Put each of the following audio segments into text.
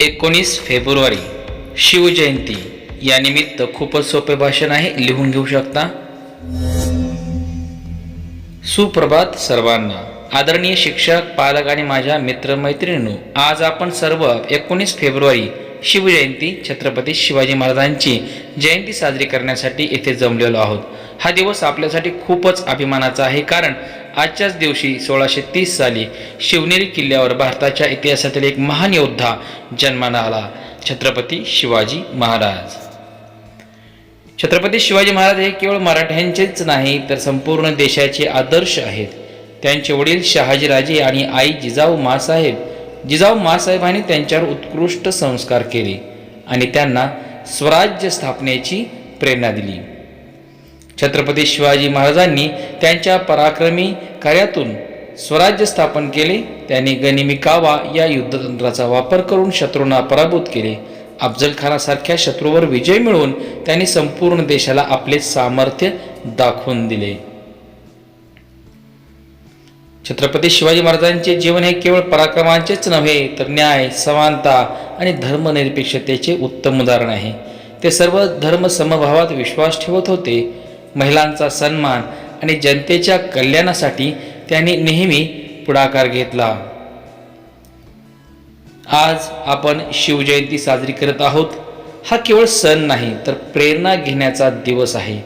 एकोणीस फेब्रुवारी शिवजयंती यानिमित्त खूपच सोपे भाषण आहे लिहून घेऊ शकता? सुप्रभात सर्वांना. आदरणीय शिक्षक पालक आणि माझ्या मित्रमैत्रिणींनो आज आपण सर्व एकोणीस फेब्रुवारी शिवजयंती छत्रपती शिवाजी महाराजांची जयंती साजरी करण्यासाठी येथे जमलेलो आहोत. हा दिवस आपल्यासाठी खूपच अभिमानाचा आहे कारण आजच्याच दिवशी सोळाशे तीस साली शिवनेरी किल्ल्यावर भारताच्या इतिहासातील एक महान योद्धा जन्माला आला छत्रपती शिवाजी महाराज. छत्रपती शिवाजी महाराज हे केवळ मराठ्यांचेच नाही तर संपूर्ण देशाचे आदर्श आहेत. त्यांचे वडील शहाजीराजे आणि आई जिजाऊ मासाहेब. जिजाऊ मासाहेबांनी त्यांच्यावर उत्कृष्ट संस्कार केले आणि त्यांना स्वराज्य स्थापनेची प्रेरणा दिली. छत्रपती शिवाजी महाराजांनी त्यांच्या पराक्रमी कार्यातून स्वराज्य स्थापन केले. त्यांनी गनिमी कावा या युद्धतंत्राचा वापर करून शत्रूंना पराभूत केले. अफजल खानासारख्या शत्रूवर विजय मिळवून त्यांनी संपूर्ण देशाला आपले सामर्थ्य दाखवून दिले. छत्रपती शिवाजी महाराजांचे जीवन हे केवळ पराक्रमांचेच नव्हे तर न्याय समानता आणि धर्मनिरपेक्षतेचे उत्तम उदाहरण आहे. ते सर्व धर्म समभावात विश्वास ठेवत होते. महिलांचा सन्मान आणि जनतेच्या कल्याणासाठी त्यांनी नेहमी पुढाकार घेतला. आज आपण शिवजयंती साजरी करत आहोत. हा केवळ सण नाही तर प्रेरणा घेण्याचा दिवस आहे.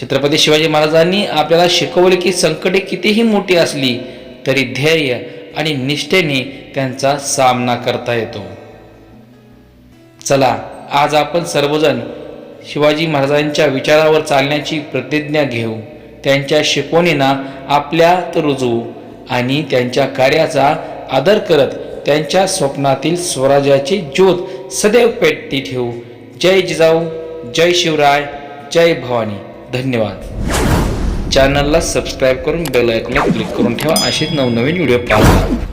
छत्रपती शिवाजी महाराजांनी आपल्याला शिकवले की संकटे कितीही मोठी असली तरी धैर्य आणि निष्ठेने त्यांचा सामना करता येतो. चला आज आपण सर्वजण शिवाजी महाराजांच्या विचारावर चालण्याची प्रतिज्ञा घेऊ. त्यांच्या शिकवणींना आपल्यात रुजवू आणि त्यांच्या कार्याचा आदर करत त्यांच्या स्वप्नातील स्वराज्याची ज्योत सदैव पेटती ठेवू. जय जिजाऊ जय शिवराय जय भवानी. धन्यवाद. चॅनलला सबस्क्राईब करून बेल आयकॉनला क्लिक करून ठेवा. असेच नवनवीन व्हिडिओ पाहता.